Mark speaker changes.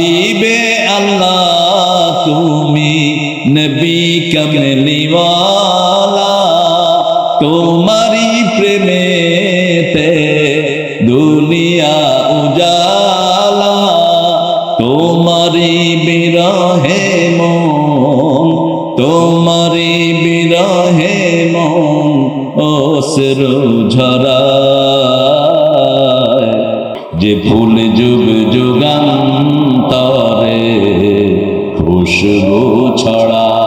Speaker 1: হাবিবে আল্লাহ, তুমি নবী কমলিওয়ালা তোমারি প্রেমেতে দুনিয়া উজালা। তোমারি বিরহে মন তোমারি বিরহে মন অসরু ঝরায়। যে ফুল যুগ যুগান্তরে খুশবু ছড়া।